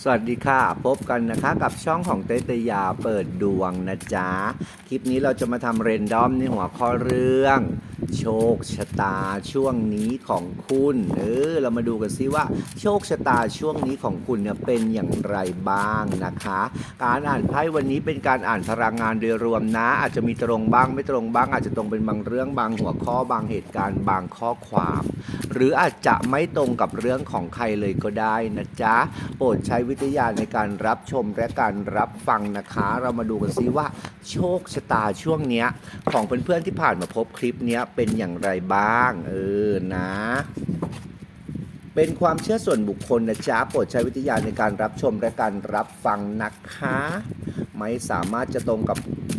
สวัสดีค่ะ พบกันนะคะกับช่องของเตตยาเปิดดวงนะจ๊ะ คลิปนี้เราจะมาทำเรนดอมในหัวข้อเรื่อง โชคชะตาช่วงนี้ของคุณเออเรามาดูกันซิว่า โชคชะตาช่วงนี้ของคุณเนี่ยเป็นอย่างไรบ้างนะคะ การอ่านไพ่วันนี้เป็นการอ่านพลังงานโดยรวมนะ อาจจะมีตรงบ้างไม่ตรงบ้าง อาจจะตรงเป็นบางเรื่องบางหัวข้อบางเหตุการณ์บางข้อความหรืออาจจะไม่ตรงกับเรื่องของใครเลยก็ได้นะจ๊ะ โปรดใช้วิทยาในการรับชมและการรับฟังนะคะ เรามาดูกันซิว่า โชคชะตาช่วงเนี้ย ของเพื่อนๆที่ผ่านมาพบคลิปเนี้ยเป็นอย่างไรบ้าง เออนะ เป็นความเชื่อส่วนบุคคลนะจ๊ะโปรดใช้วิทยาในการรับชมและการรับฟังนะคะ ไม่สามารถจะตรงกับ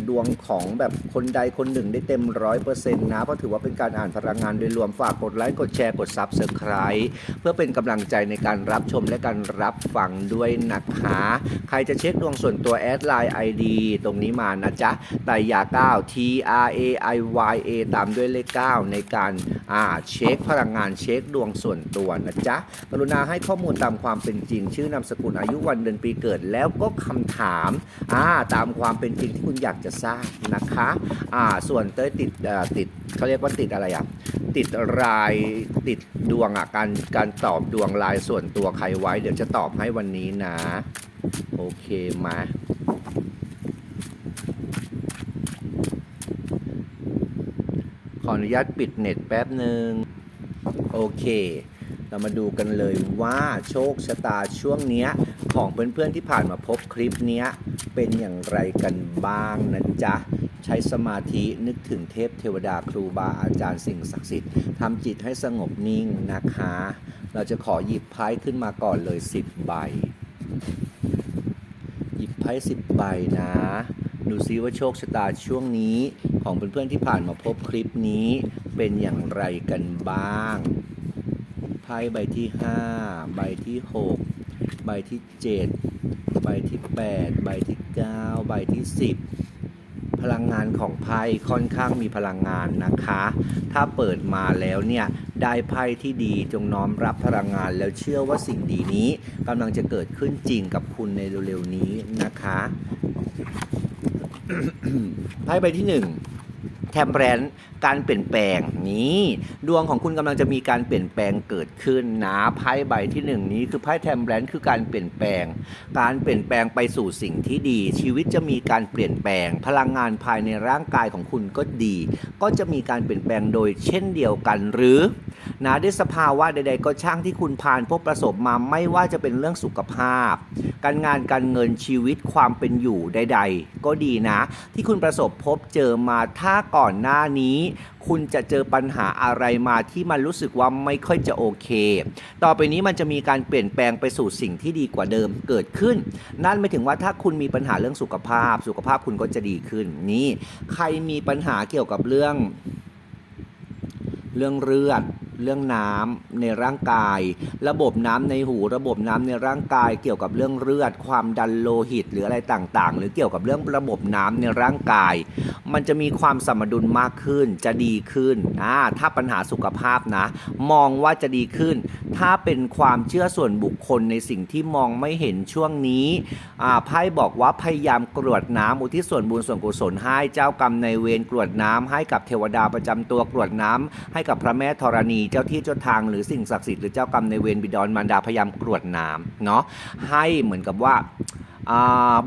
ดวงของแบบคนใดคนหนึ่งได้เต็มร้อยเปอร์เซ็นต์นะ เพราะถือว่าเป็นการอ่านพลังงานโดยรวมฝากกดไลค์กดแชร์กดซับสไคร b e เพื่อเป็นกำลังใจในการรับชมและการรับฟังด้วยนะคะ ใครจะเช็คดวงส่วนตัวแอดไลน์ ID ตรงนี้มานะจ๊ะไตรยา9 T R A I Y A ตามด้วยเลข9ในการอ่าเช็คพลังงานเช็คดวงส่วนตัวนะจ๊ะกรุณาให้ข้อมูลตามความเป็นจริง ชื่อนามสกุลอายุวันเดือนปีเกิด แล้วก็คำถามอ่าตามความเป็นจริงที่คุณอยากจะทราบนะคะอ่าส่วนเต้ยติดเอ่อติดเขาเรียกว่าติดอะไรอะติดรายติดดวงอะการการตอบดวงรายส่วนตัวใครไว้ เดี๋ยวจะตอบให้วันนี้นะ โอเคมาขออนุญาตปิดเน็ตแป๊บหนึ่งโอเค เรามาดูกันเลยว่าโชคชะตาช่วงเนี้ยของเพื่อนๆที่ผ่านมาพบคลิปเนี้ยเป็นอย่างไรกันบ้างนะจ๊ะใช้สมาธินึกถึงเทพเทวดาครูบาอาจารย์สิ่งศักดิ์สิทธิ์ทำจิตให้สงบนิ่งนะคะ เราจะขอหยิบไพ่ขึ้นมาก่อนเลย 10 ใบ หยิบไพ่10 ใบนะ ดูซิว่าโชคชะตาช่วงนี้ ของเพื่อนๆที่ผ่านมาพบคลิปนี้ เป็นอย่างไรกันบ้าง ไพ่ใบที่ 5 ใบที่ 6 ใบที่ 7 ใบที่ 8 ใบที่ 9 ใบที่ 10 พลังงานของไพ่ค่อนข้างมีพลังงานนะคะ ถ้าเปิดมาแล้วเนี่ยได้ไพ่ที่ดีจงน้อมรับพลังงานแล้วเชื่อว่าสิ่งดีนี้กำลังจะเกิดขึ้นจริงกับคุณในเร็วๆนี้นะคะไพ่ใบที่หนึ่ง แทมเพลนการเปลี่ยนแปลงนี้ดวงของคุณกำลังจะมีการเปลี่ยนแปลงเกิดขึ้นนะไพ่ใบที่หนึ่งนี้คือไพ่แทมเพลนคือการเปลี่ยนแปลง การเปลี่ยนแปลงไปสู่สิ่งที่ดี ชีวิตจะมีการเปลี่ยนแปลง พลังงานภายในร่างกายของคุณก็ดี ก็จะมีการเปลี่ยนแปลงโดยเช่นเดียวกันหรือ นะด้วยสภาวะใด ๆ ก็ช่างที่คุณผ่านพบประสบมาไม่ว่าจะเป็นเรื่องสุขภาพ การงานการเงินชีวิตความเป็นอยู่ใด ๆ ก็ดีนะ ที่คุณประสบพบเจอมาถ้าก่อนหน้านี้ คุณจะเจอปัญหาอะไรมาที่มันรู้สึกว่าไม่ค่อยจะโอเค ต่อไปนี้มันจะมีการเปลี่ยนแปลงไปสู่สิ่งที่ดีกว่าเดิมเกิดขึ้น นั่นหมายถึงว่าถ้าคุณมีปัญหาเรื่องสุขภาพ สุขภาพคุณก็จะดีขึ้นนี่ใครมีปัญหาเกี่ยวกับเรื่อง เรื่องเลือด เรื่องน้ำในร่างกาย ระบบน้ำในหู ระบบน้ำในร่างกาย เกี่ยวกับเรื่องเลือด ความดันโลหิต หรืออะไรต่างๆ หรือเกี่ยวกับเรื่องระบบน้ำในร่างกาย มันจะมีความสมดุลมากขึ้น จะดีขึ้นอ่าถ้าปัญหาสุขภาพนะ มองว่าจะดีขึ้น ถ้าเป็นความเชื่อส่วนบุคคลในสิ่งที่มองไม่เห็นช่วงนี้อ่าไพ่บอกว่าพยายามกรวดน้ำอุทิศส่วนบุญส่วนกุศลให้เจ้ากรรมในเวรกรวดน้ำให้กับเทวดาประจำตัวกรวดน้ำให้กับพระแม่ธรณีเจ้าที่เจ้าทางหรือสิ่งศักดิ์สิทธิ์หรือเจ้ากรรมในเวรบิดรมารดาพยายามกรวดน้ำเนาะให้เหมือนกับว่า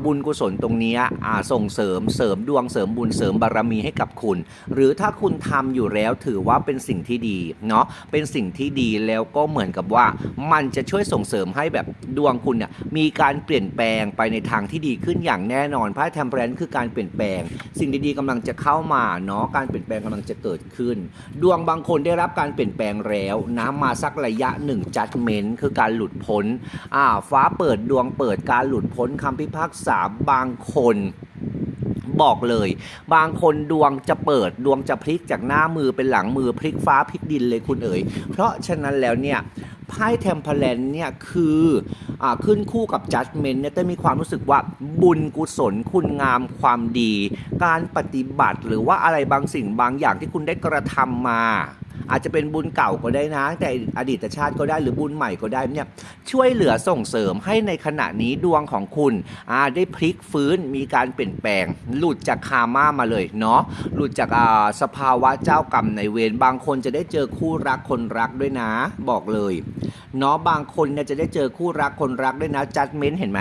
บุญกุศลตรงนี้ส่งเสริมเสริมดวงเสริมบุญเสริมบารมีให้กับคุณ หรือถ้าคุณทำอยู่แล้วถือว่าเป็นสิ่งที่ดีเนาะเป็นสิ่งที่ดีแล้วก็เหมือนกับว่า มันจะช่วยส่งเสริมให้แบบดวงคุณเนี่ยมีการเปลี่ยนแปลงไปในทางที่ดีขึ้นอย่างแน่นอนไพ่แทมเพลนคือการเปลี่ยนแปลง สิ่งดีๆกำลังจะเข้ามาเนาะการเปลี่ยนแปลงกำลังจะเกิดขึ้น ดวงบางคนได้รับการเปลี่ยนแปลงแล้วนะมาสักระยะหนึ่งจัดเมนคือการหลุดพ้นฟ้าเปิดดวงเปิดการหลุดพ้นคำพิพากษาบางคนบอกเลย บางคนดวงจะเปิดดวงจะพลิกจากหน้ามือเป็นหลังมือพลิกฟ้าพลิกดินเลยคุณเอ๋ยเพราะฉะนั้นแล้วเนี่ยไพ่เทมเพลนเนี่ยคืออขึ้นคู่กับจัดเมนเนี่ยจะมีความรู้สึกว่าบุญกุศลคุณงามความดี การปฏิบัติหรือว่าอะไรบางสิ่งบางอย่างที่คุณได้กระทำมา อาจจะเป็นบุญเก่าก็ได้นะ แต่อดีตชาติก็ได้หรือบุญใหม่ก็ได้เนี่ยช่วยเหลือส่งเสริมให้ในขณะนี้ดวงของคุณอาได้พลิกฟื้นมีการเปลี่ยนแปลง หลุดจากคาม่ามาเลยเนาะหลุดจากอ่าสภาวะเจ้ากรรมในเวรบางคนจะได้เจอคู่รักคนรักด้วยนะ บอกเลยเนาะบางคนเนี่ยจะได้เจอคู่รักคนรักด้วยนะจัดเม้นเห็นไหม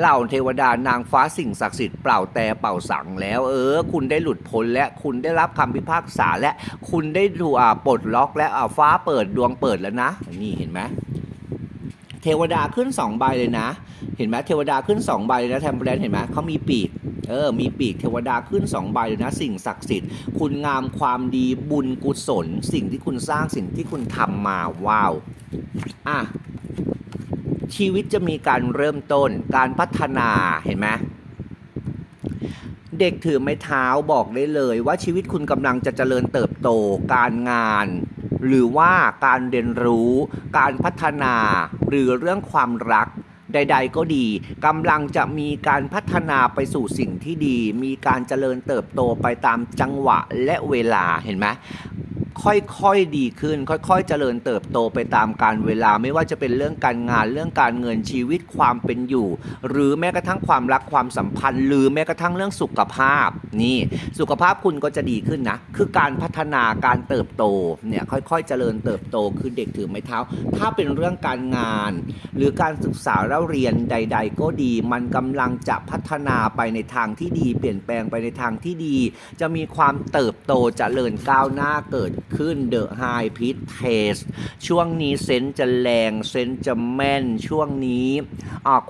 เหล่าเทวดานางฟ้าสิ่งศักดิ์สิทธิ์เปล่าแต่เป่าสังแล้ว เออ คุณได้หลุดพ้นและคุณได้รับคำพิพากษาและคุณได้ถูกอ่าปลดล็อกและอ่าฟ้าเปิดดวงเปิดแล้วนะ นี่เห็นไหมเทวดาขึ้นสองใบเลยนะ เห็นไหมเทวดาขึ้นสองใบเลยนะแทมเปลนเห็นไหมเขามีปีกเออ มีปีกเทวดาขึ้นสองใบเลยนะ สิ่งศักดิ์สิทธิ์ คุณงามความดีบุญกุศล สิ่งที่คุณสร้างสิ่งที่คุณทำมาว้าวอะชีวิตจะมีการเริ่มต้นการพัฒนาเห็นไหม เด็กถือไม้เท้าบอกได้เลยว่าชีวิตคุณกำลังจะเจริญเติบโต การงาน หรือว่าการเรียนรู้ การพัฒนา หรือเรื่องความรักใด ๆ ก็ดีกำลังจะมีการพัฒนาไปสู่สิ่งที่ดี มีการเจริญเติบโตไปตามจังหวะและเวลาเห็นไหม ค่อยๆดีขึ้น ค่อยๆเจริญเติบโตไปตามการเวลาไม่ว่าจะเป็นเรื่องการงานเรื่องการเงินชีวิตความเป็นอยู่ หรือแม้กระทั่งความรักความสัมพันธ์ หรือแม้กระทั่งเรื่องสุขภาพนี่สุขภาพคุณก็จะดีขึ้นนะ คือการพัฒนาการเติบโตเนี่ยค่อยๆเจริญเติบโตคือเด็กถือไม้เท้า ถ้าเป็นเรื่องการงาน หรือการศึกษาเล่าเรียนใด ๆ ก็ดี มันกำลังจะพัฒนาไปในทางที่ดี เปลี่ยนแปลงไปในทางที่ดี จะมีความเติบโตจเจริญก้าวหน้าเกิดขึ้น The High p i t t e s t ช่วงนี้เซนจะแรงเซนจะแม่นช่วงนี้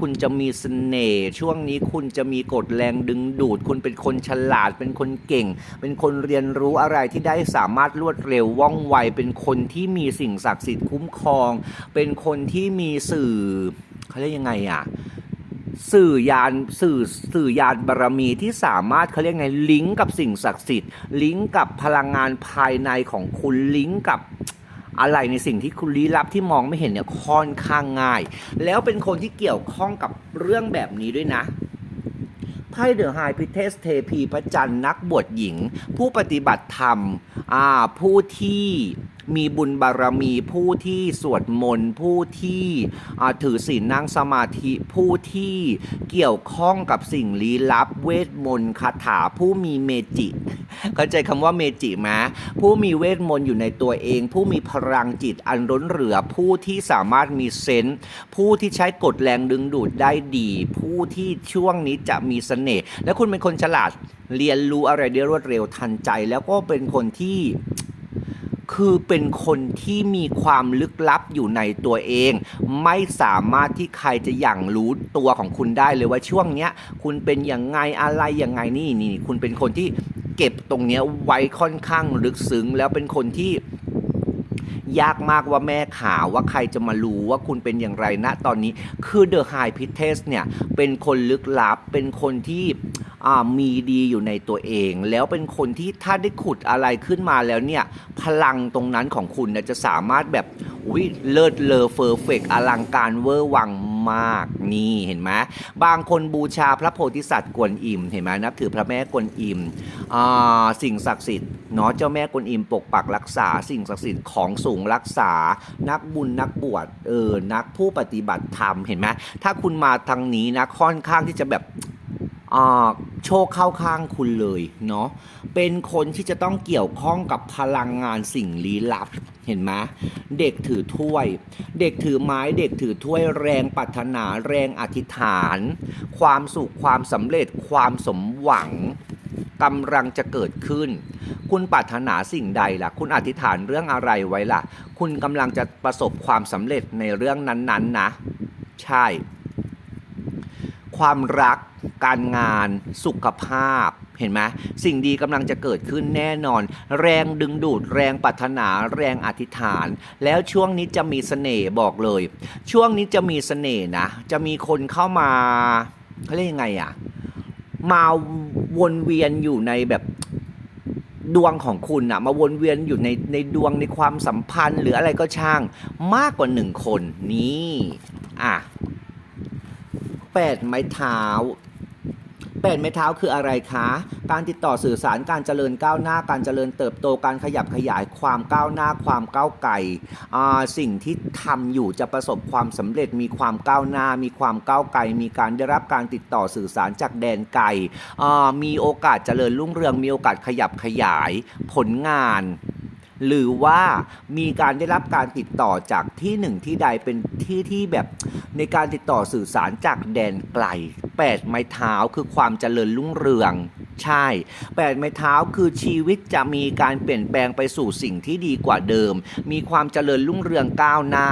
คุณจะมีเสน่ห์ช่วงนี้คุณจะมีกฎแรงดึงดูด คุณเป็นคนฉลาด เป็นคนเก่ง เป็นคนเรียนรู้อะไรที่ได้สามารถรวดเร็วว่องไว เป็นคนที่มีสิ่งศักดิ์สิทธิ์คุ้มครอง เป็นคนที่มีสื่อเขาเรียกยังไงอะ สื่อยานสื่อสื่อยานบารมีที่สามารถเขาเรียกไงลิงก์กับสิ่งศักดิ์สิทธิ์ ลิงก์กับพลังงานภายในของคุณลิงก์กับอะไรในสิ่งที่คุณลี้ลับที่มองไม่เห็นเนี่ยค่อนข้างง่าย แล้วเป็นคนที่เกี่ยวข้องกับเรื่องแบบนี้ด้วยนะไพ่เดอะไฮพิเทสเทพีพระจันทร์นักบวชหญิง ผู้ปฏิบัติธรรมอาผู้ที่ มีบุญบารมีผู้ที่สวดมนต์ผู้ที่ถือศีลนั่งสมาธิผู้ที่เกี่ยวข้องกับสิ่งลี้ลับเวทมนต์คาถาผู้มีเมจิเข้าใจคำว่าเมจิไหมผู้มีเวทมนต์อยู่ในตัวเอง ผู้มีพลังจิตอันล้นเหลือผู้ที่สามารถมีเซนส์ผู้ที่ใช้กฎแรงดึงดูดได้ดี ผู้ที่ช่วงนี้จะมีเสน่ห์และคุณเป็นคนฉลาดเรียนรู้อะไรได้รวดเร็วทันใจ แล้วก็เป็นคนที่ คือเป็นคนที่มีความลึกลับอยู่ในตัวเอง ไม่สามารถที่ใครจะอย่างรู้ตัวของคุณได้เลยว่าช่วงเนี้ย คุณเป็นยังไงอะไรยังไงนี่นี่คุณเป็นคนที่เก็บตรงเนี้ยไว้ค่อนข้างลึกซึ้งแล้วเป็นคนที่ ยากมากว่าแม่ข่าวว่าใครจะมารู้ว่าคุณเป็นอย่างไรณตอนนี้ คือ The High p i t e s เนี่ย เป็นคนลึกลับ เป็นคนที่มีดีอยู่ในตัวเอง แล้วเป็นคนที่ถ้าได้ขุดอะไรขึ้นมาแล้วเนี่ย พลังตรงนั้นของคุณจะสามารถแบบวิเลิศเลอเฟอร์เฟกอลังการเวอร์วัง มาก นี่เห็นไหมบางคนบูชาพระโพธิสัตว์กวนอิมเห็นไหมนับถือพระแม่กวนอิมอสิ่งศักดิ์สิทธิ์เนาะเจ้าแม่กวนอิมปกปักรักษา สิ่งศักดิ์สิทธิ์ของสูงรักษา นักบุญนักบวชเออนักผู้ปฏิบัติธรรมเห็นไหมถ้าคุณมาทางนี้นะค่อนข้างที่จะแบบโชคเข้าข้างคุณเลยเนาะเป็นคนที่จะต้องเกี่ยวข้องกับพลังงานสิ่งลี้ลับ เห็นไหมเด็กถือถ้วย เด็กถือไม้เด็กถือถ้วยแรงปรารถนาแรงอธิษฐาน ความสุขความสำเร็จความสมหวังกำลังจะเกิดขึ้น คุณปรารถนาสิ่งใดล่ะ คุณอธิษฐานเรื่องอะไรไว้ล่ะ คุณกำลังจะประสบความสำเร็จในเรื่องนั้นๆนะใช่ ความรัก การงาน สุขภาพ เห็นไหมสิ่งดีกำลังจะเกิดขึ้นแน่นอน แรงดึงดูด แรงปรารถนา แรงอธิษฐาน แล้วช่วงนี้จะมีเสน่ห์บอกเลย ช่วงนี้จะมีเสน่ห์นะ จะมีคนเข้ามาเขาเรียกยังไงอะมาวนเวียนอยู่ในแบบดวงของคุณอะมาวนเวียนอยู่ในในดวงในความสัมพันธ์หรืออะไรก็ช่างมากกว่าหนึ่งคนนี่อะแปดไม้เท้า แปดไม้เท้าคืออะไรคะ การติดต่อสื่อสารการเจริญก้าวหน้าการเจริญเติบโตการขยับขยายความก้าวหน้าความก้าวไกลอ่สิ่งที่ทำอยู่จะประสบความสำเร็จมีความก้าวหน้า มีความก้าวไกลมีการได้รับการติดต่อสื่อสารจากแดนไกลอ่มีโอกาสเจริญรุ่งเรืองมีโอกาสขยับขยายผลงาน หรือว่ามีการได้รับการติดต่อจากที่หนึ่งที่ใดเป็นที่ที่แบบในการติดต่อสื่อสารจากแดนไกลแปดไม้เท้าคือความเจริญรุ่งเรือง ใช่แปดไม้เท้าคือชีวิตจะมีการเปลี่ยนแปลงไปสู่สิ่งที่ดีกว่าเดิม มีความเจริญรุ่งเรืองก้าวหน้า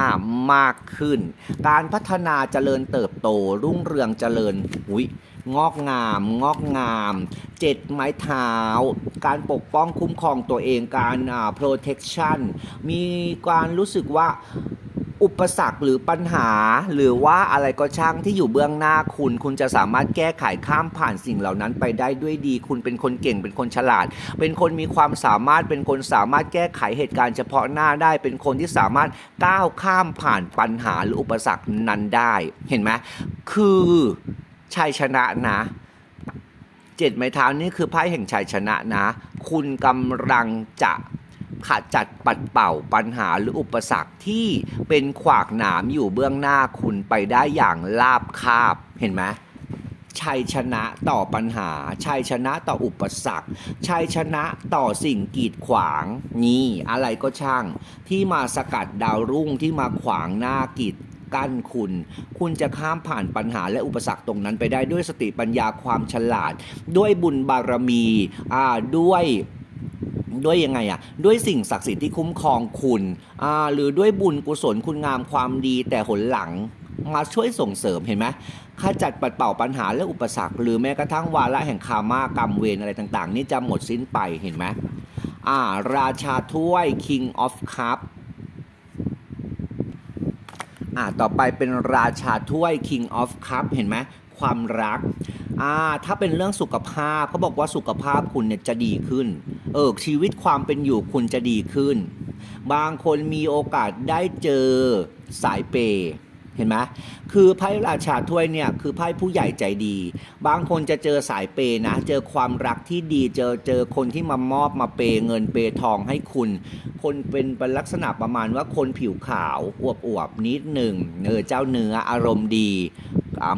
มากขึ้น การพัฒนาเจริญเติบโตรุ่งเรืองเจริญหุยงอกงาม งอกงามเจ็ดไม้เท้า การปกป้องคุ้มครองตัวเองการอ่า protection มีการรู้สึกว่าอุปสรรคหรือปัญหา หรือว่าอะไรก็ช่างที่อยู่เบื้องหน้าคุณ คุณจะสามารถแก้ไขข้ามผ่านสิ่งเหล่านั้นไปได้ด้วยดี คุณเป็นคนเก่งเป็นคนฉลาด เป็นคนมีความสามารถเป็นคนสามารถแก้ไขเหตุการณ์เฉพาะหน้าได้ เป็นคนที่สามารถก้าวข้ามผ่านปัญหาหรืออุปสรรคนั้นได้ เห็นไหมคือชัยชนะนะ เจ็ดไม้เท้านี่คือไพ่แห่งชัยชนะนะ คุณกำลังจะขจัดปัดเป่าปัญหาหรืออุปสรรคที่เป็นขวากหนามอยู่เบื้องหน้าคุณไปได้อย่างราบคาบเห็นไหมชัยชนะต่อปัญหา ชัยชนะต่ออุปสรรค ชัยชนะต่อสิ่งกีดขวางนี่อะไรก็ช่าง ที่มาสกัดดาวรุ่งที่มาขวางหน้ากีด กั้นคุณ คุณจะข้ามผ่านปัญหาและอุปสรรคตรงนั้นไปได้ด้วยสติปัญญาความฉลาด ด้วยบุญบารมีอ่าด้วยด้วยยังไงอะด้วยสิ่งศักดิ์สิทธิ์ที่คุ้มครองคุณอ่าหรือด้วยบุญกุศลคุณงามความดีแต่หนหลังมาช่วยส่งเสริมเห็นไหมขจัดปัดเป่าปัญหาและอุปสรรค หรือแม้กระทั่งวาระแห่งคามากรรมเวรอะไรต่าง ๆ นี่จะหมดสิ้นไปเห็นไหมอ่าราชาถ้วย King of Cup อ่าต่อไปเป็นราชาถ้วย King of Cup เห็นไหมความรักอ่าถ้าเป็นเรื่องสุขภาพเขาบอกว่าสุขภาพคุณเนี่ยจะดีขึ้น เออชีวิตความเป็นอยู่คุณจะดีขึ้น บางคนมีโอกาสได้เจอสายเปย์ เห็นไหมคือไพ่ราชาถ้วยเนี่ยคือไพ่ผู้ใหญ่ใจดี บางคนจะเจอสายเปย์นะ เจอความรักที่ดี เจอเจอคนที่มามอบมาเปย์เงินเปย์ทองให้คุณ คนเป็นเป็นลักษณะประมาณว่าคนผิวขาวอวบอวบนิดหนึ่งเออเจ้าเนื้ออารมณ์ดี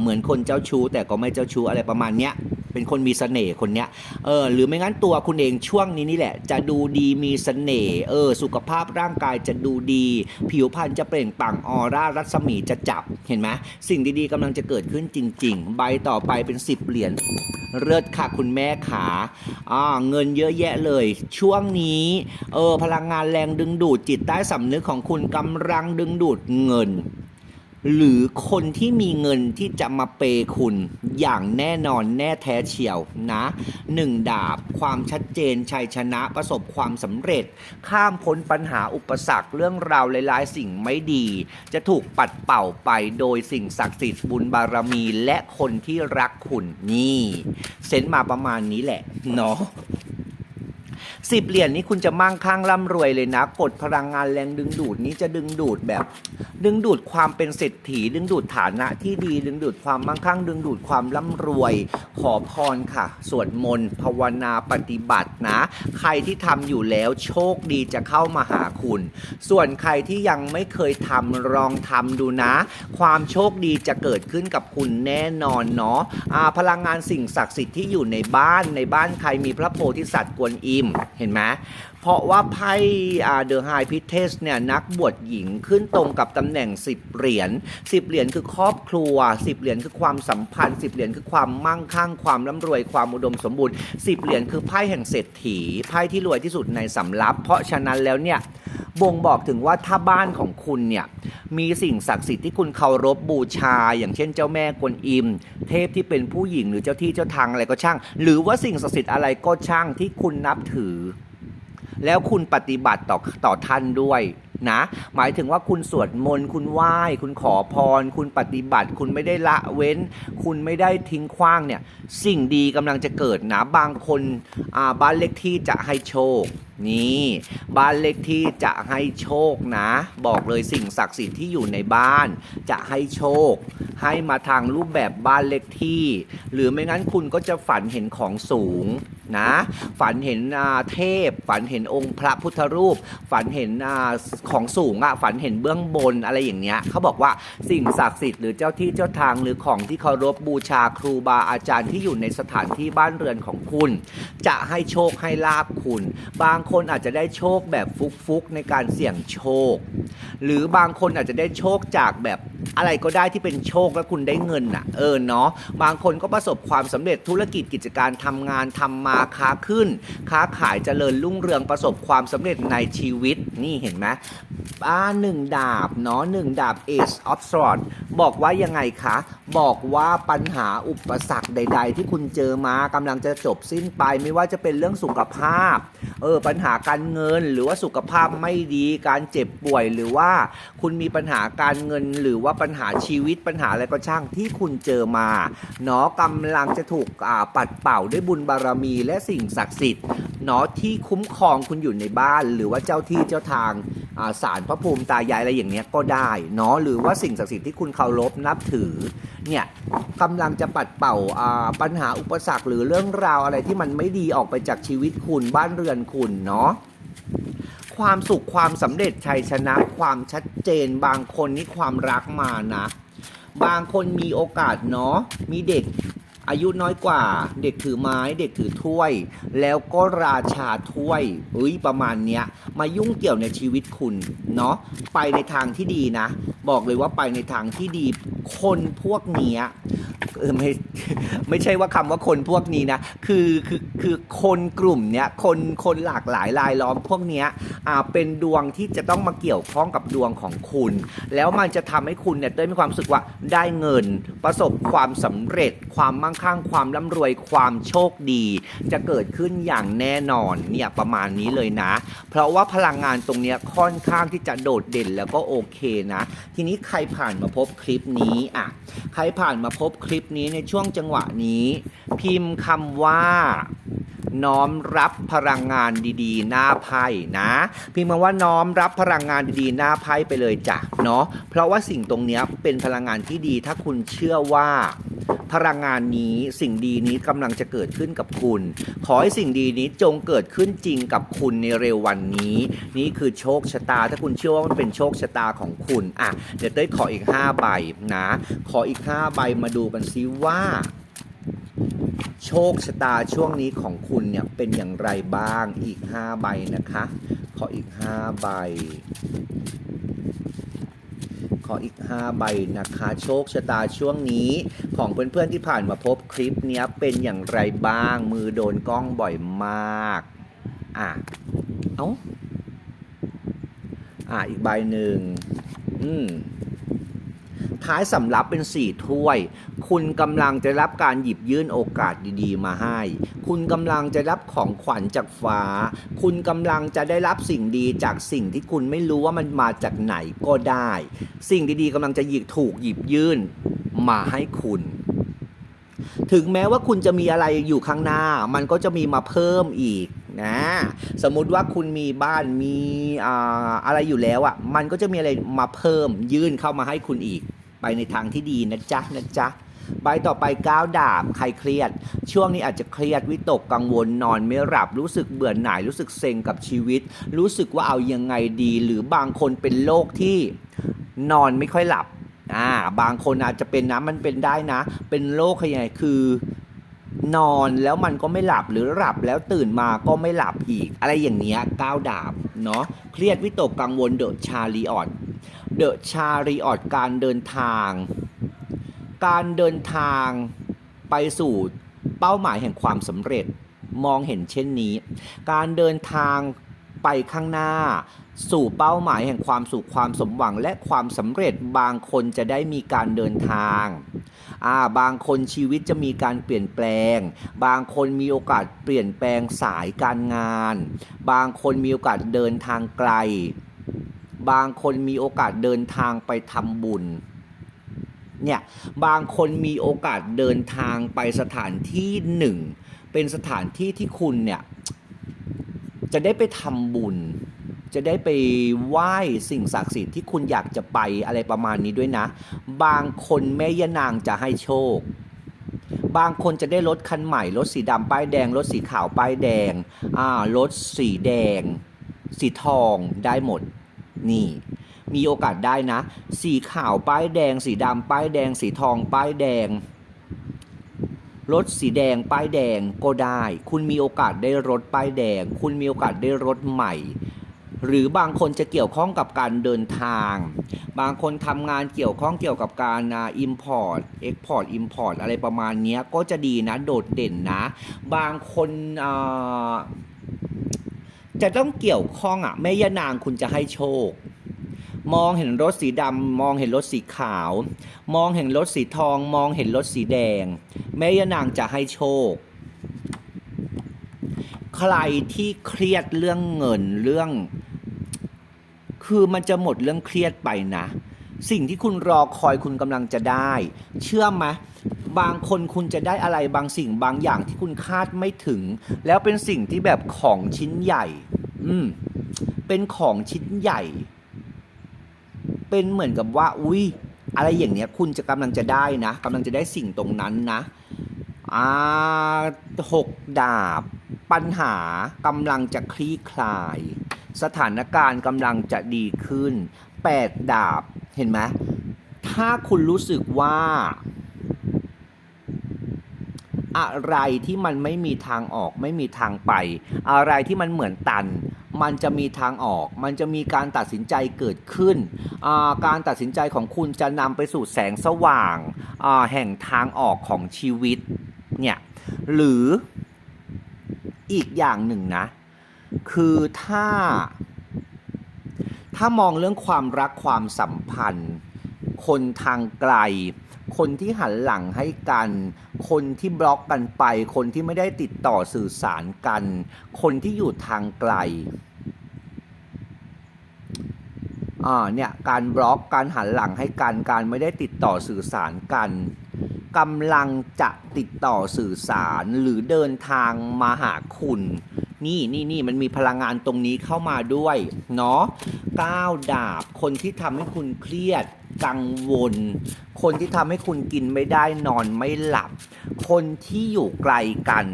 เหมือนคนเจ้าชู้แต่ก็ไม่เจ้าชู้อะไรประมาณเนี้ย เป็นคนมีเสน่ห์คนเนี้ยเออหรือไม่งั้นตัวคุณเองช่วงนี้นี่แหละ จะดูดีมีเสน่ห์เออสุขภาพร่างกายจะดูดี ผิวพรรณจะเปล่งปลั่งออร่ารัศมีจะจับเห็นไหมสิ่งดีๆกำลังจะเกิดขึ้นจริง ๆ ใบต่อไปเป็น10เหรียญเลิศค่ะคุณแม่ขาอ่าเงินเยอะแยะเลย ช่วงนี้เออพลังงานแรงดึงดูดจิตใต้สำนึกของคุณกำลังดึงดูดเงิน หรือคนที่มีเงินที่จะมาเปย์คุณอย่างแน่นอนแน่แท้เฉียวนะหนึ่งดาบ ความชัดเจนชัยชนะประสบความสำเร็จ ข้ามพ้นปัญหาอุปสรรคเรื่องราวหลายๆ สิ่งไม่ดี จะถูกปัดเป่าไปโดยสิ่งศักดิ์สิทธิ์บุญบารมีและคนที่รักคุณนี่ เซนมาประมาณนี้แหละเนาะ สิบเหรียญนี้คุณจะมั่งคั่งร่ำรวยเลยนะกดพลังงานแรงดึงดูดนี้จะดึงดูดแบบ ดึงดูดความเป็นเศรษฐี ดึงดูดฐานะที่ดี ดึงดูดความมั่งคั่ง ดึงดูดความร่ำรวย ขอพรค่ะ สวดมนต์ภาวนาปฏิบัตินะ ใครที่ทำอยู่แล้วโชคดีจะเข้ามาหาคุณ ส่วนใครที่ยังไม่เคยทำลองทำดูนะ ความโชคดีจะเกิดขึ้นกับคุณแน่นอนเนาะพลังงานสิ่งศักดิ์สิทธิ์ที่อยู่ในบ้านในบ้านใครมีพระโพธิสัตว์กวนอิมเห็นไหมเพราะว่าไพ่เดอะไฮพิเทสเนี่ยนักบวชหญิงขึ้นตรงกับตำแหน่ง 10 เหรียญ10 เหรียญคือครอบครัว 10 เหรียญคือความสัมพันธ์ 10 เหรียญคือความมั่งคั่ง ความร่ำรวยความอุดมสมบูรณ์ 10 เหรียญคือไพ่แห่งเศรษฐีไพ่ที่รวยที่สุดในสำรับ เพราะฉะนั้นแล้วเนี่ยบ่งบอกถึงว่าถ้าบ้านของคุณเนี่ยมีสิ่งศักดิ์สิทธิ์ที่คุณเคารพบูชา อย่างเช่นเจ้าแม่กวนอิม เทพที่เป็นผู้หญิงหรือเจ้าที่เจ้าทางอะไรก็ช่าง หรือว่าสิ่งศักดิ์สิทธิ์อะไรก็ช่างที่คุณนับถือ แล้วคุณปฏิบัติต่อต่อท่านด้วยนะ หมายถึงว่าคุณสวดมนต์คุณไหว้ คุณขอพร คุณปฏิบัติ คุณไม่ได้ละเว้น คุณไม่ได้ทิ้งขว้างเนี่ย สิ่งดีกำลังจะเกิดนะ บางคนบ้านเลขที่จะให้โชค นี่ บ้านเลขที่จะให้โชคนะ บอกเลยสิ่งศักดิ์สิทธิ์ที่อยู่ในบ้าน จะให้โชค ให้มาทางรูปแบบบ้านเลขที่ หรือไม่งั้นคุณก็จะฝันเห็นของสูง นะ ฝันเห็นเทพ ฝันเห็นองค์พระพุทธรูป ฝันเห็นอของสูงอะฝันเห็นเบื้องบนอะไรอย่างเงี้ยเขาบอกว่าสิ่งศักดิ์สิทธิ์หรือเจ้าที่เจ้าทางหรือของที่เคารพบูชาครูบาอาจารย์ที่อยู่ในสถานที่บ้านเรือนของคุณ จะให้โชคให้ลาบคุณ บางคนอาจจะได้โชคแบบฟุกๆในการเสี่ยงโชค หรือบางคนอาจจะได้โชคจากแบบอะไรก็ได้ที่เป็นโชคแล้วคุณได้เงินน่ะเออเนาะบางคนก็ประสบความสำเร็จธุรกิจกิจการทำงานทำมาค้าขึ้น ค้าขายเจริญรุ่งเรืองประสบความสำเร็จในชีวิตนี่เห็นไหมอ่าหนึ่งดาบเนาะหนึ่งดาบ Ace of Swords บอกว่ายังไงคะ บอกว่าปัญหาอุปสรรคใด ๆ ที่คุณเจอมากำลังจะจบสิ้นไป ไม่ว่าจะเป็นเรื่องสุขภาพเออปัญหาการเงินหรือว่าสุขภาพไม่ดีการเจ็บป่วยหรือว่าคุณมีปัญหาการเงินหรือว่าปัญหาชีวิตปัญหาอะไรก็ช่างที่คุณเจอมาเนาะกำลังจะถูกปัดเป่าด้วยบุญบารมีและสิ่งศักดิ์สิทธิ์เนาะที่คุ้มครองคุณอยู่ในบ้าน หรือว่าเจ้าที่เจ้าทางาศาลพระภูมิตายายอะไรอย่างเงี้ยก็ได้เนาะหรือว่าสิ่งศักดิ์สิทธิ์ที่คุณเคารพนับถือเนี่ยกำลังจะปัดเป่าอ่าปัญหาอุปสรรคหรือเรื่องราวอะไรที่มันไม่ดีออกไปจากชีวิตคุณบ้านเรือนคุณเนาะ ความสุขความสำเร็จชัยชนะ ความชัดเจน บางคนนี่ความรักมานะ บางคนมีโอกาสเนาะมีเด็ก อายุน้อยกว่า เด็กถือไม้เด็กถือถ้วย แล้วก็ราชาถ้วยเอ้ยประมาณเนี้ยมายุ่งเกี่ยวในชีวิตคุณเนาะไปในทางที่ดีนะ บอกเลยว่าไปในทางที่ดีคนพวกเนี้ยเออไม่ไม่ใช่ว่าคำว่าคนพวกนี้นะคือคือคือคนกลุ่มเนี้ยคนคนหลากหลายรายล้อมพวกเนี้ยอ่าเป็นดวงที่จะต้องมาเกี่ยวข้องกับดวงของคุณ แล้วมันจะทำให้คุณเนี่ยได้มีความรู้สึกว่าได้เงิน ประสบความสำเร็จความมั่งคั่งความร่ำรวยความโชคดี จะเกิดขึ้นอย่างแน่นอนเนี่ยประมาณนี้เลยนะ เพราะว่าพลังงานตรงเนี้ยค่อนข้างที่จะโดดเด่นแล้วก็โอเคนะ ทีนี้ใครผ่านมาพบคลิปนี้อะใครผ่านมาพบคลิปนี้ในช่วงจังหวะนี้ พิมพ์คำว่าน้อมรับพลังงานดีๆ หน้าไพ่นะพิมพ์มาว่าน้อมรับพลังงานดีๆ หน้าไพ่ไปเลยจ้ะเนาะเพราะว่าสิ่งตรงนี้เป็นพลังงานที่ดีถ้าคุณเชื่อว่า พลังงานนี้สิ่งดีนี้กำลังจะเกิดขึ้นกับคุณ ขอให้สิ่งดีนี้จงเกิดขึ้นจริงกับคุณในเร็ววันนี้ นี่คือโชคชะตา ถ้าคุณเชื่อว่ามันเป็นโชคชะตาของคุณอะเดี๋ยวเต้ยขออีก 5 ใบนะ ขออีก 5 ใบมาดูกันซิว่าโชคชะตาช่วงนี้ของคุณเนี่ยเป็นอย่างไรบ้างอีก 5 ใบนะคะ ขออีก 5 ใบ ขออีก 5 ใบนะคะ โชคชะตาช่วงนี้ ของเพื่อนๆที่ผ่านมาพบคลิปนี้เป็นอย่างไรบ้าง มือโดนกล้องบ่อยมาก อะ เอ้า อะ อีกใบหนึ่ง อืม ท้ายสำรับเป็นสี่ถ้วย คุณกำลังจะรับการหยิบยื่นโอกาสดีๆ มาให้ คุณกำลังจะรับของขวัญจากฟ้า คุณกำลังจะได้รับสิ่งดีจากสิ่งที่คุณไม่รู้ว่ามันมาจากไหนก็ได้ สิ่งดีๆกำลังจะหยิบถูกหยิบยื่นมาให้คุณถึงแม้ว่าคุณจะมีอะไรอยู่ข้างหน้า มันก็จะมีมาเพิ่มอีกนะสมมุติว่าคุณมีบ้านมีอ่าอะไรอยู่แล้วอะ่ะ มันก็จะมีอะไรมาเพิ่มยื่นเข้ามาให้คุณอีก ไปในทางที่ดีนะจ๊ะนะจ๊ะใบต่อไปก้าวดาบใครเครียด ช่วงนี้อาจจะเครียดวิตกกังวลนอนไม่หลับ รู้สึกเบื่อหน่าย รู้สึกเซ็งกับชีวิต รู้สึกว่าเอายังไงดี หรือบางคนเป็นโรคที่นอนไม่ค่อยหลับอ่าบางคนอาจจะเป็นนะมันเป็นได้นะ เป็นโรคยังไงคือนอนแล้วมันก็ไม่หลับหรือหลับแล้วตื่นมาก็ไม่หลับอีก อะไรอย่างเนี้ยก้าวดาบเนาะเครียดวิตกกังวลเดอะชาลีออด เดอะชาลีออดการเดินทาง การเดินทางไปสู่เป้าหมายแห่งความสำเร็จมองเห็นเช่นนี้ การเดินทางไปข้างหน้า สู่เป้าหมายแห่งความสุขความสมหวังและความสำเร็จบางคนจะได้มีการเดินทางอ่าบางคนชีวิตจะมีการเปลี่ยนแปลง บางคนมีโอกาสเปลี่ยนแปลงสายการงาน บางคนมีโอกาสเดินทางไกล บางคนมีโอกาสเดินทางไปทำบุญเนี่ยบางคนมีโอกาสเดินทางไปสถานที่หนึ่งเป็นสถานที่ที่คุณเนี่ยจะได้ไปทำบุญ จะได้ไปไหว้สิ่งศักดิ์สิทธิ์ที่คุณอยากจะไปอะไรประมาณนี้ด้วยนะ บางคนแม่ยานางจะให้โชค บางคนจะได้รถคันใหม่รถสีดำป้ายแดงรถสีขาวป้ายแดงอ่ารถสีแดง สีทองได้หมด นี่ มีโอกาสได้นะ สีขาวป้ายแดง สีดำป้ายแดง สีทองป้ายแดง รถสีแดงป้ายแดงก็ได้ คุณมีโอกาสได้รถป้ายแดง คุณมีโอกาสได้รถใหม่หรือบางคนจะเกี่ยวข้องกับการเดินทาง บางคนทำงานเกี่ยวข้องเกี่ยวกับการอิมพอร์ตเอ็กพอร์ตอิมพอร์ตอะไรประมาณนี้ก็จะดีนะ โดดเด่นนะ บางคนอ่า จะต้องเกี่ยวข้องอะแม่ย่านางคุณจะให้โชค มองเห็นรถสีดำมองเห็นรถสีขาว มองเห็นรถสีทอง มองเห็นรถสีแดง แม่ย่านางจะให้โชค ใครที่เครียดเรื่องเงินเรื่อง คือมันจะหมดเรื่องเครียดไปนะ สิ่งที่คุณรอคอยคุณกำลังจะได้ เชื่อไหม บางคนคุณจะได้อะไรบางสิ่งบางอย่างที่คุณคาดไม่ถึง แล้วเป็นสิ่งที่แบบของชิ้นใหญ่ อืม เป็นของชิ้นใหญ่ เป็นเหมือนกับว่า อุ้ยอะไรอย่างเนี้ย คุณจะกำลังจะได้นะกำลังจะได้สิ่งตรงนั้นนะอ่าหกดาบ ปัญหากำลังจะคลี่คลาย สถานการณ์กำลังจะดีขึ้นแปดดาบเห็นไหมถ้าคุณรู้สึกว่า อะไรที่มันไม่มีทางออก ไม่มีทางไป อะไรที่มันเหมือนตัน มันจะมีทางออก มันจะมีการตัดสินใจเกิดขึ้น การตัดสินใจของคุณจะนำไปสู่แสงสว่างาแห่งทางออกของชีวิตเนี่ยหรืออีกอย่างหนึ่งนะ คือถ้า ถ้ามองเรื่องความรักความสัมพันธ์ คนทางไกล คนที่หันหลังให้กัน คนที่บล็อกกันไป คนที่ไม่ได้ติดต่อสื่อสารกัน คนที่อยู่ทางไกลอ่าเนี่ยการบล็อกการหันหลังให้กันการไม่ได้ติดต่อสื่อสารกันกำลังจะติดต่อสื่อสารหรือเดินทางมาหาคุณ นี่นี่นี่มันมีพลังงานตรงนี้เข้ามาด้วยเนาะก้าวดาบคนที่ทำให้คุณเครียด กังวล คนที่ทำให้คุณกินไม่ได้นอนไม่หลับ คนที่อยู่ไกลกัน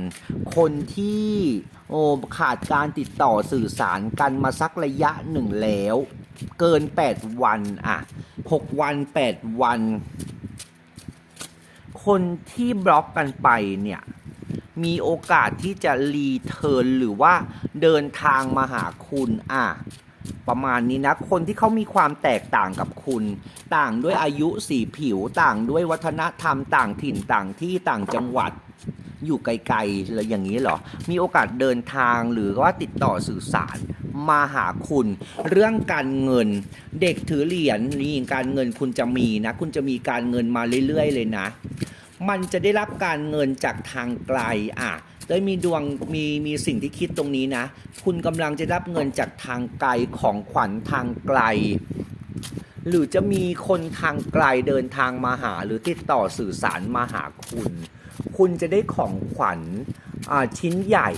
คนที่โอ้ขาดการติดต่อสื่อสารกันมาสักระยะหนึ่งแล้ว เกิน 8 วันอะ6 วัน 8 วัน คนที่บล็อกกันไปเนี่ยมีโอกาสที่จะรีเทิร์นหรือว่าเดินทางมาหาคุณอะ ประมาณนี้นะ คนที่เขามีความแตกต่างกับคุณ ต่างด้วยอายุสีผิวต่างด้วยวัฒนธรรมต่างถิ่นต่างที่ต่างจังหวัดอยู่ไกลๆอะไรอย่างนี้เหรอ มีโอกาสเดินทางหรือว่าติดต่อสื่อสารมาหาคุณ เรื่องการเงิน เด็กถือเหรียญนี่การเงินคุณจะมีนะ คุณจะมีการเงินมาเรื่อยๆ เลยนะ มันจะได้รับการเงินจากทางไกลอะ ได้มีดวงมีมีสิ่งที่คิดตรงนี้นะ คุณกำลังจะรับเงินจากทางไกลของขวัญทางไกล หรือจะมีคนทางไกลเดินทางมาหา หรือติดต่อสื่อสารมาหาคุณ คุณจะได้ของขวัญอ่าชิ้นใหญ่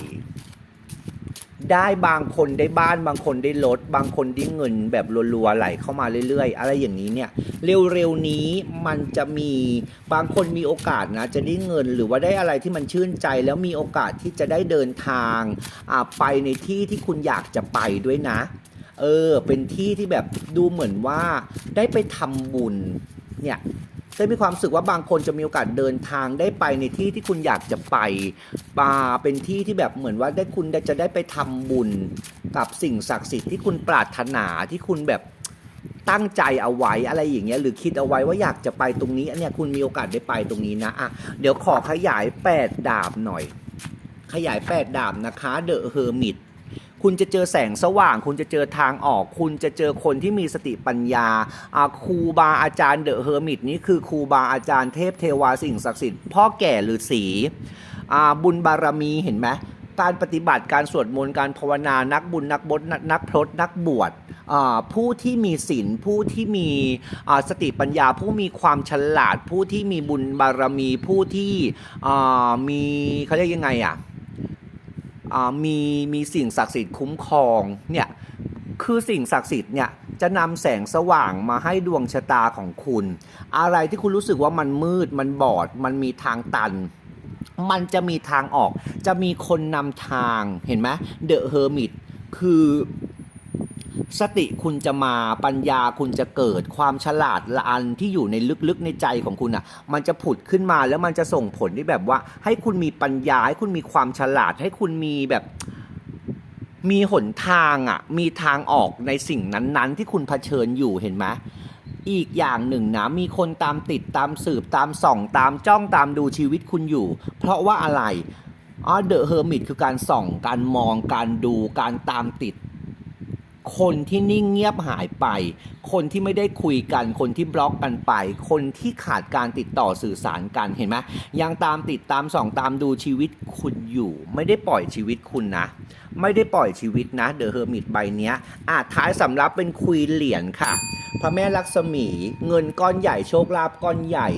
ได้บางคนได้บ้านบางคนได้รถบางคนได้เงินแบบรัวๆไหลเข้ามาเรื่อยๆ อะไรอย่างนี้เนี่ยเร็วๆนี้มันจะมีบางคนมีโอกาสนะจะได้เงินหรือว่าได้อะไรที่มันชื่นใจ แล้วมีโอกาสที่จะได้เดินทางไปในที่ที่คุณอยากจะไปด้วยนะ เออเป็นที่ที่แบบดูเหมือนว่าได้ไปทำบุญเนี่ย ได้มีความรู้สึกว่าบางคนจะมีโอกาสเดินทางได้ไปในที่ที่คุณอยากจะไปปาเป็นที่ที่แบบเหมือนว่าได้คุณจะได้ไปทำบุญกับสิ่งศักดิ์สิทธิ์ที่คุณปรารถนาที่คุณแบบตั้งใจเอาไว้อะไรอย่างเงี้ยหรือคิดเอาไว้ว่าอยากจะไปตรงนี้อันเนี้ยคุณมีโอกาสได้ไปตรงนี้นะอะเดี๋ยวขอขยาย 8 ดาบหน่อย ขยาย 8 ดาบนะคะเดอะเฮอร์มิต คุณจะเจอแสงสว่าง คุณจะเจอทางออก คุณจะเจอคนที่มีสติปัญญาอาครูบาอาจารย์เดอะเฮอร์มิตนี่คือครูบาอาจารย์เทพเทวาสิ่งศักดิ์สิทธิ์พ่อแก่หรือสีอาบุญบารมีเห็นไหมการปฏิบัติการสวดมนต์การภาวนานักบุญนักบดนักนักพรตนักบวชอาผู้ที่มีศีลผู้ที่มีสติปัญญา ผู้มีความฉลาด ผู้ที่มีบุญบารมีผู้ที่อามีเขาเรียกยังไงอะอ่า มีมีสิ่งศักดิ์สิทธิ์คุ้มครองเนี่ยคือสิ่งศักดิ์สิทธิ์เนี่ยจะนำแสงสว่างมาให้ดวงชะตาของคุณ อะไรที่คุณรู้สึกว่ามันมืดมันบอด มันมีทางตัน มันจะมีทางออก จะมีคนนำทางเห็นไหมเดอะเฮอร์มิตคือ สติคุณจะมาปัญญาคุณจะเกิดความฉลาดละอันที่อยู่ในลึกๆในใจของคุณอะ มันจะผุดขึ้นมาแล้วมันจะส่งผลที่แบบว่า ให้คุณมีปัญญาให้คุณมีความฉลาด ให้คุณมีแบบมีหนทางอะ มีทางออกในสิ่งนั้นๆ ที่คุณเผชิญอยู่เห็นไหมอีกอย่างหนึ่งนะมีคนตามติดตามสืบตามส่อง ตามจ้องตามดูชีวิตคุณอยู่ เพราะว่าอะไรอ๋อเดอะเฮอร์มิตคือการส่อง การมองการดูการตามติด คนที่นิ่งเงียบหายไป คนที่ไม่ได้คุยกัน คนที่บล็อกกันไป คนที่ขาดการติดต่อสื่อสารกันเห็นไหมยังตามติดตามส่องตามดูชีวิตคุณอยู่ ไม่ได้ปล่อยชีวิตคุณนะ ไม่ได้ปล่อยชีวิตนะเดอะเฮอร์มิตใบเนี้ยอาท้ายสำรับเป็นคุยเหรียญค่ะพระแม่ลักษมีเงินก้อนใหญ่โชคลาภก้อนใหญ่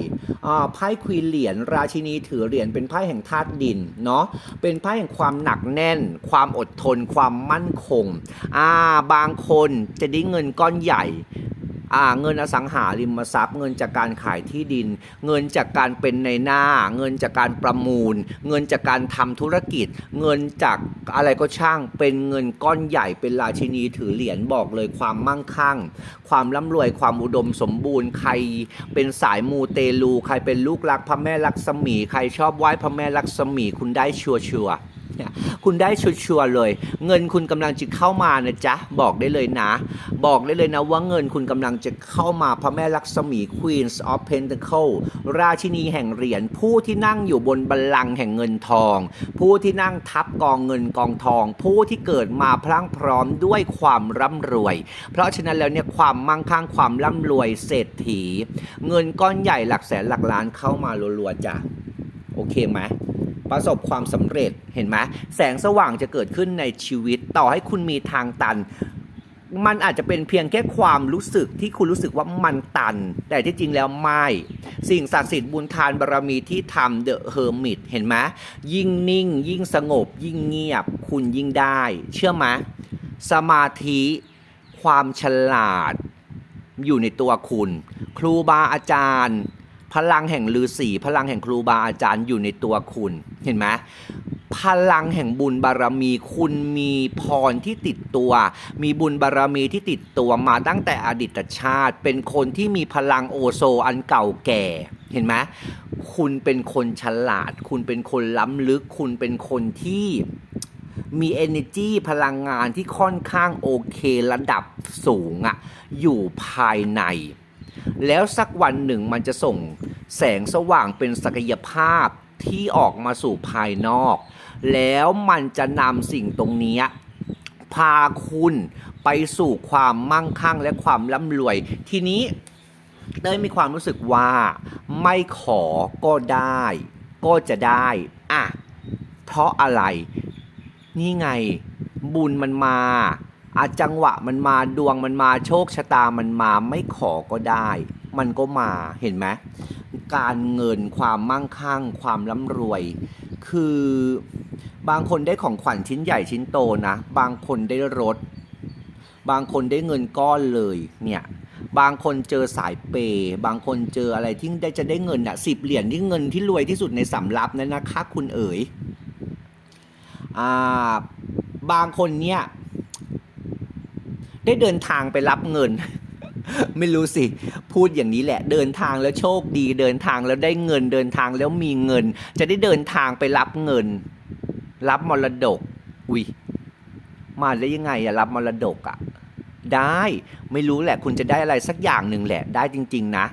อ่าไพ่ควีนเหรียญราชินีถือเหรียญเป็นไพ่แห่งธาตุดินเนาะเป็นไพ่แห่งความหนักแน่น ความอดทน ความมั่นคงอ่าบางคนจะได้เงินก้อนใหญ่ เงินอสังหาริมทรัพย์ เงินจากการขายที่ดิน เงินจากการเป็นในหน้า เงินจากการประมูล เงินจากการทำธุรกิจ เงินจากอะไรก็ช่างเป็นเงินก้อนใหญ่เป็นราชินีถือเหรียญบอกเลยความมั่งคั่ง ความร่ำรวยความอุดมสมบูรณ์ใครเป็นสายมูเตลู ใครเป็นลูกรักพระแม่ลักษมี ใครชอบไหว้พระแม่ลักษมีคุณได้ชัวชัวร์ เนี่ยคุณได้ชัวร์เลย เงินคุณกำลังจะเข้ามานะจ๊ะบอกได้เลยนะ บอกได้เลยนะว่าเงินคุณกำลังจะเข้ามาพระแม่ลักษมี Queens of Pentacle ราชินีแห่งเหรียญผู้ที่นั่งอยู่บนบัลลังก์แห่งเงินทอง ผู้ที่นั่งทับกองเงินกองทอง ผู้ที่เกิดมาพลังพร้อมด้วยความร่ำรวย เพราะฉะนั้นแล้วเนี่ยความมั่งคั่งความร่ำรวยเศรษฐี เงินก้อนใหญ่หลักแสนหลักล้านเข้ามารัวๆจ้ะโอเคไหม ประสบความสำเร็จเห็นไหมแสงสว่างจะเกิดขึ้นในชีวิตต่อให้คุณมีทางตัน มันอาจจะเป็นเพียงแค่ความรู้สึกที่คุณรู้สึกว่ามันตัน แต่ที่จริงแล้วไม่ สิ่งศักดิ์สิทธิ์บุญทานบารมีที่ทำเดอะเฮอร์มิตเห็นไหมยิ่งนิ่ง ยิ่งสงบ ยิ่งเงียบ คุณยิ่งได้ เชื่อไหมสมาธิ ความฉลาด อยู่ในตัวคุณ ครูบาอาจารย์ พลังแห่งฤาษีพลังแห่งครูบาอาจารย์อยู่ในตัวคุณ เห็นไหมพลังแห่งบุญบารมี คุณมีพรที่ติดตัว มีบุญบารมีที่ติดตัวมาตั้งแต่อดีตชาติ เป็นคนที่มีพลังโอโซอันเก่าแก่ เห็นไหมคุณเป็นคนฉลาด คุณเป็นคนล้ำลึก คุณเป็นคนที่มี energy พลังงานที่ค่อนข้างโอเคระดับสูงอะอยู่ภายใน แล้วสักวันหนึ่งมันจะส่งแสงสว่างเป็นศักยภาพที่ออกมาสู่ภายนอก แล้วมันจะนำสิ่งตรงนี้พาคุณไปสู่ความมั่งคั่งและความร่ำรวย ทีนี้เต้ยมีความรู้สึกว่าไม่ขอก็ได้ ก็จะได้อะเพราะอะไร นี่ไงบุญมันมา อาจังหวะมันมาดวงมันมาโชคชะตามันมาไม่ขอก็ได้ มันก็มาเห็นไหมการเงินความมั่งคั่ง ความร่ำรวย คือบางคนได้ของขวัญชิ้นใหญ่ชิ้นโตนะ บางคนได้รถ บางคนได้เงินก้อนเลยเนี่ยบางคนเจอสายเปย์บางคนเจออะไรที่ได้จะได้เงินอะสิบเหรียญที่เงินที่รวยที่สุดในสำรับนั่นนะคะคุณเอ๋ยอ่าบางคนเนี่ย ได้เดินทางไปรับเงิน ไม่รู้สิ พูดอย่างนี้แหละ เดินทางแล้วโชคดี เดินทางแล้วได้เงิน เดินทางแล้วมีเงิน จะได้เดินทางไปรับเงิน รับมรดก อุ้ยมาได้ยังไงอะรับมรดกอะได้ไม่รู้แหละคุณจะได้อะไรสักอย่างหนึ่งแหละได้จริง ๆ นะ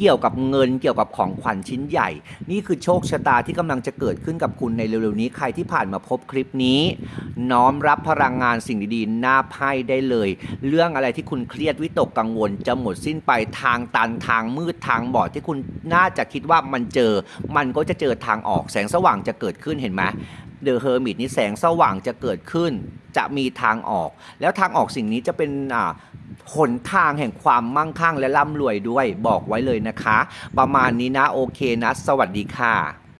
เกี่ยวกับเงินเกี่ยวกับของขวัญชิ้นใหญ่ นี่คือโชคชะตาที่กำลังจะเกิดขึ้นกับคุณในเร็วๆนี้ใครที่ผ่านมาพบคลิปนี้ น้อมรับพลังงานสิ่งดีๆหน้าไพ่ได้เลย เรื่องอะไรที่คุณเครียดวิตกกังวล จะหมดสิ้นไปทางตันทางมืดทางบอดที่คุณน่าจะคิดว่ามันเจอ มันก็จะเจอทางออกแสงสว่างจะเกิดขึ้นเห็นไหม เดอะเฮอร์มิตนี้แสงสว่างจะเกิดขึ้น จะมีทางออก แล้วทางออกสิ่งนี้จะเป็นอ่าหนทางแห่งความมั่งคั่งและร่ำรวยด้วยบอกไว้เลยนะคะ ประมาณนี้นะโอเคนะ สวัสดีค่ะ